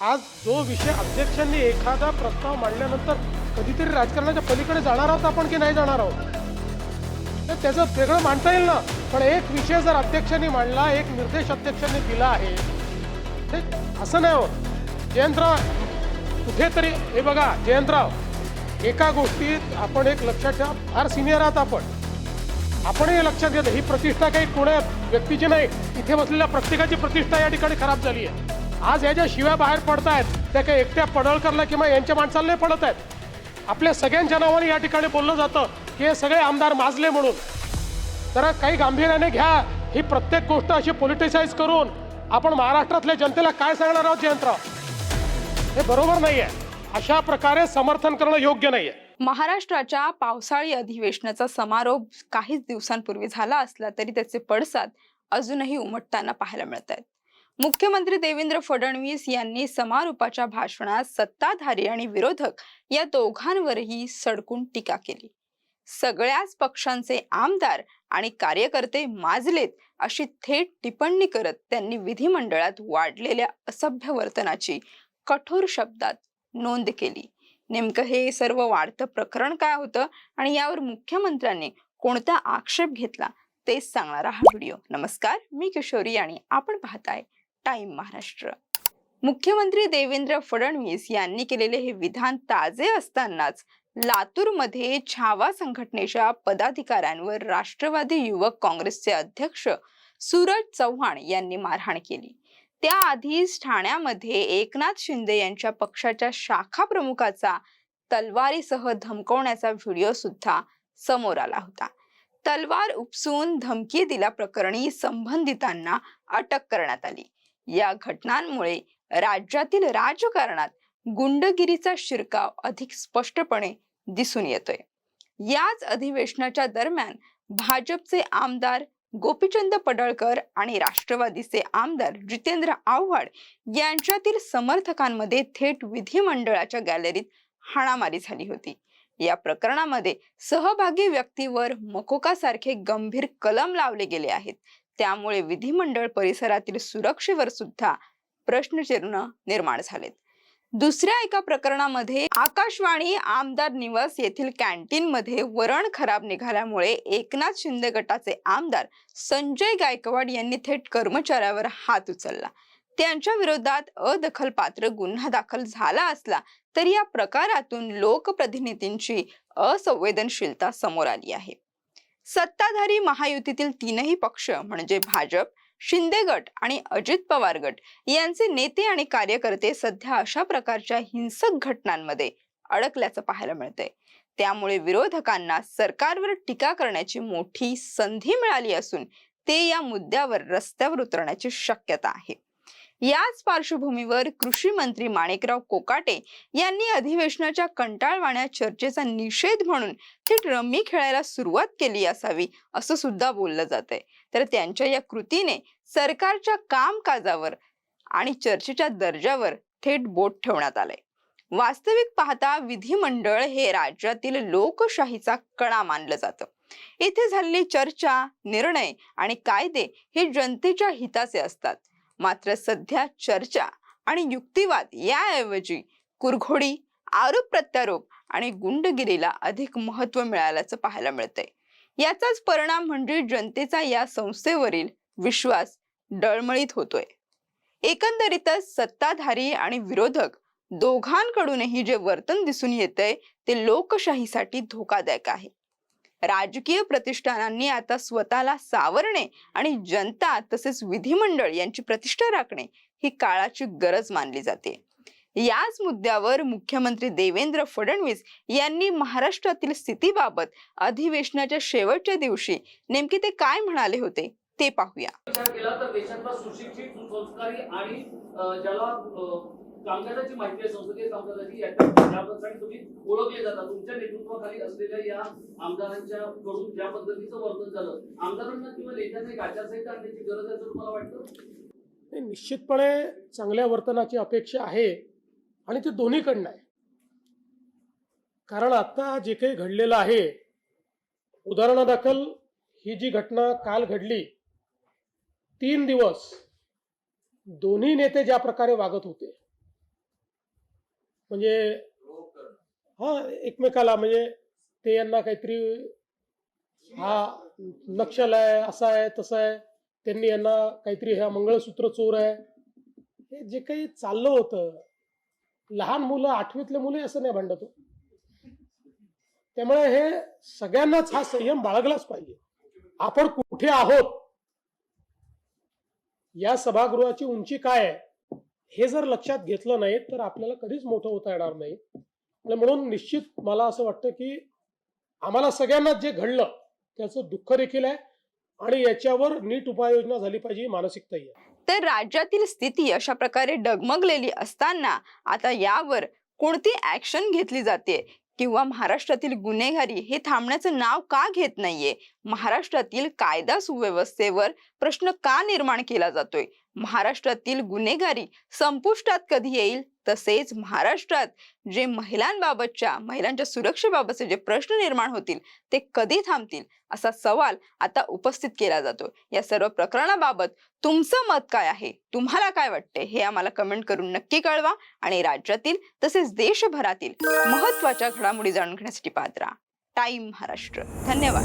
आज जो विषय अध्यक्षांनी एखादा प्रस्ताव मांडल्यानंतर कधीतरी राजकारणाच्या पलीकडे जाणार आहोत आपण की नाही जाणार आहोत? तर त्याचं वेगळं मांडता येईल ना? पण एक विषय जर अध्यक्षांनी मांडला एक निर्देश अध्यक्षांनी दिला आहे ते असं नाही होत जयंतराव कुठेतरी हे बघा जयंतराव एका गोष्टीत आपण एक लक्षात ठेवा फार सिनियर आहात आपण. आपणही लक्षात घेतो ही प्रतिष्ठा काही कोण्या व्यक्तीची नाही. इथे बसलेल्या प्रत्येकाची प्रतिष्ठा या ठिकाणी खराब झाली आहे. आज ह्या ज्या शिव्या बाहेर पडतायत त्या काही एकट्या पडळकरला किंवा यांच्या माणसाला नाही पडत आहेत. आपल्या सगळ्यांच्या नावाने या ठिकाणी बोललं जातं की हे सगळे आमदार माजले म्हणून. तर काही गांभीर्याने घ्या ही प्रत्येक गोष्ट अशी पॉलिटिसाइज करून आपण महाराष्ट्रातल्या जनतेला काय सांगणार आहोत जयंतराव? हे बरोबर नाहीये. अशा प्रकारे समर्थन करणं योग्य नाहीये. महाराष्ट्राच्या पावसाळी अधिवेशनाचा समारोप काहीच दिवसांपूर्वी झाला असला तरी त्याचे पडसाद अजूनही उमटताना पाहायला मिळत आहेत मुख्यमंत्री देवेंद्र फडणवीस यांनी समारोपाच्या भाषणात सत्ताधारी आणि विरोधक या दोघांवरही सडकून टीका केली. सगळ्याच पक्षांचे आमदार आणि कार्यकर्ते माजलेत अशी थेट टिप्पणी करत त्यांनी विधिमंडळात वाढलेल्या असभ्य वर्तनाची कठोर शब्दात नोंद केली. नेमकं हे सर्व वाढतं प्रकरण काय होतं आणि यावर मुख्यमंत्र्यांनी कोणता आक्षेप घेतला तेच सांगणारा हा व्हिडिओ. नमस्कार मी किशोरी आणि आपण पाहताय टाइम महाराष्ट्र. मुख्यमंत्री देवेंद्र फडणवीस यांनी केलेले हे विधान ताजे असतानाच लातूरमध्ये छावा संघटनेच्या पदाधिकाऱ्यांवर राष्ट्रवादी युवक काँग्रेसचे अध्यक्ष सूरज चव्हाण यांनी मारहाण केली. त्याआधीच ठाण्यामध्ये एकनाथ शिंदे यांच्या पक्षाच्या शाखा प्रमुखाचा तलवारीसह धमकवण्याचा व्हिडिओ सुद्धा समोर आला होता. तलवार उपसून धमकी दिल्याप्रकरणी संबंधितांना अटक करण्यात आली. या घटनांमुळे राज्यातील राजकारणात गुंडगिरीचा शिरकाव अधिक स्पष्टपणे दिसून येतोय. याच अधिवेशनाच्या दरम्यान भाजपचे आमदार गोपीचंद पडळकर आणि राष्ट्रवादीचे आमदार जितेंद्र आव्हाड यांच्यातील समर्थकांमध्ये थेट विधिमंडळाच्या गॅलरीत हाणामारी झाली होती. या प्रकरणामध्ये सहभागी व्यक्तीवर मकोकासारखे गंभीर कलम लावले गेले आहेत. त्यामुळे विधिमंडळ परिसरातील सुरक्षेवर सुद्धा प्रश्नचिन्ह निर्माण झालेत. दुसऱ्या एका प्रकरणामध्ये आकाशवाणी आमदार निवास येथील कॅन्टीन मध्ये वरण खराब निघाल्यामुळे एकनाथ शिंदे गटाचे आमदार संजय गायकवाड यांनी थेट कर्मचाऱ्यावर हात उचलला. त्यांच्या विरोधात अदखलपात्र गुन्हा दाखल झाला असला तरी या प्रकारातून लोकप्रतिनिधींची असंवेदनशीलता समोर आली आहे. सत्ताधारी महायुतीतील तीनही पक्ष म्हणजे भाजप शिंदे गट आणि अजित पवार गट यांचे नेते आणि कार्यकर्ते सध्या अशा प्रकारच्या हिंसक घटनांमध्ये अडकल्याचं पाहायला मिळतंय. त्यामुळे विरोधकांना सरकारवर टीका करण्याची मोठी संधी मिळाली असून ते या मुद्द्यावर रस्त्यावर उतरण्याची शक्यता आहे. याच पार्श्वभूमीवर कृषी मंत्री माणिकराव कोकाटे यांनी अधिवेशनाच्या कंटाळवाण्या चर्चेचा निषेध म्हणून थेट रम्मी खेळायला सुरुवात केली असावी असं सुद्धा बोललं जात आहे तर त्यांच्या या कृतीने सरकारच्या कामकाजावर आणि चर्चेच्या दर्जावर थेट बोट ठेवण्यात आलंय. वास्तविक पाहता विधिमंडळ हे राज्यातील लोकशाहीचा कणा मानलं जातं. येथे झालेली चर्चा निर्णय आणि कायदे हे जनतेच्या हिताचे असतात. मात्र सध्या चर्चा आणि युक्तिवाद याऐवजी कुरघोडी आरोप प्रत्यारोप आणि गुंडगिरीला अधिक महत्त्व मिळाल्याचं पाहायला मिळतंय. याचाच परिणाम म्हणजे जनतेचा या संस्थेवरील विश्वास डळमळीत होतोय. एकंदरीतच सत्ताधारी आणि विरोधक दोघांकडूनही जे वर्तन दिसून येतंय ते लोकशाहीसाठी धोकादायक आहे. राजकीय प्रतिष्ठानांनी आता स्वतःला सावरणे आणि जनता तसेच विधिमंडळ यांची प्रतिष्ठा राखणे ही काळाची गरज मानली जाते. याच मुद्द्यावर मुख्यमंत्री देवेंद्र फडणवीस यांनी महाराष्ट्रातील स्थितीबाबत अधिवेशनाच्या शेवटच्या दिवशी नेमके ते काय म्हणाले होते ते पाहूया. विचार केला तर देशातला सुशिक्षित सुसंस्कारी आणि ज्याला कामकाजाची माहिती आहे संसदीय कामकाजाची याच्या त्यासाठी तुम्ही ओळखले जाता तुमच्या नेतृत्वाखाली असलेल्या या आमदारांच्या कडून ज्या पद्धतीचं वर्तन झालं आमदारांना किंवा नेत्यांना एक आचारसंहिता आणण्याची गरज आहे असं तुम्हाला वाटतं? निश्चितपणे चांगल्या वर्तनाची अपेक्षा आहे आणि ते दोन्हीकडनं आहे. कारण आता जे काही घडलेलं आहे उदाहरणादाखल ही जी घटना काल घडली तीन दिवस दोन्ही नेते ज्या प्रकारे वागत होते म्हणजे हा एकमेकाला म्हणजे ते यांना काहीतरी हा नक्षल आहे असा आहे तसा आहे. त्यांनी यांना काहीतरी ह्या मंगळसूत्र चोर आहे. हे जे काही चाललं होतं लहान मुलं आठवीतले मुले असं नाही भांडतो त्यामुळे हे सगळ्यांनाच हा संयम बाळगलाच पाहिजे. आपण कुठे आहोत? या सभागृहाची उंची काय आहे? हे जर लक्षात घेतलं नाही तर आपल्याला कधीच मोठं होता येणार नाही. आणि म्हणून निश्चित मला असं वाटतं की आम्हाला सगळ्यांना जे घडलं त्याचं दुःख देखील आहे आणि याच्यावर नीट उपाययोजना झाली पाहिजे ही मानसिकताही आहे. तर राज्यातील स्थिती अशा प्रकारे डगमगलेली असताना आता यावर कोणती ऍक्शन घेतली जाते? किंवा महाराष्ट्रातील गुन्हेगारी हे थांबण्याचं नाव का घेत नाहीये? महाराष्ट्रातील कायदा सुव्यवस्थेवर प्रश्न का निर्माण केला जातोय? महाराष्ट्रातील गुन्हेगारी संपुष्टात कधी येईल? तसेच महाराष्ट्रात जे महिलांबाबतच्या महिलांच्या सुरक्षेबाबतचे जे प्रश्न निर्माण होतील ते कधी थांबतील? असा सवाल आता उपस्थित केला जातो. या सर्व प्रकरणाबाबत तुमचं मत काय आहे? तुम्हाला काय वाटते? हे आम्हाला कमेंट करून नक्की कळवा आणि राज्यातील तसेच देशभरातील महत्त्वाच्या घडामोडी जाणून घेण्यासाठी पाहत राहा. टाइम महाराष्ट्र. धन्यवाद.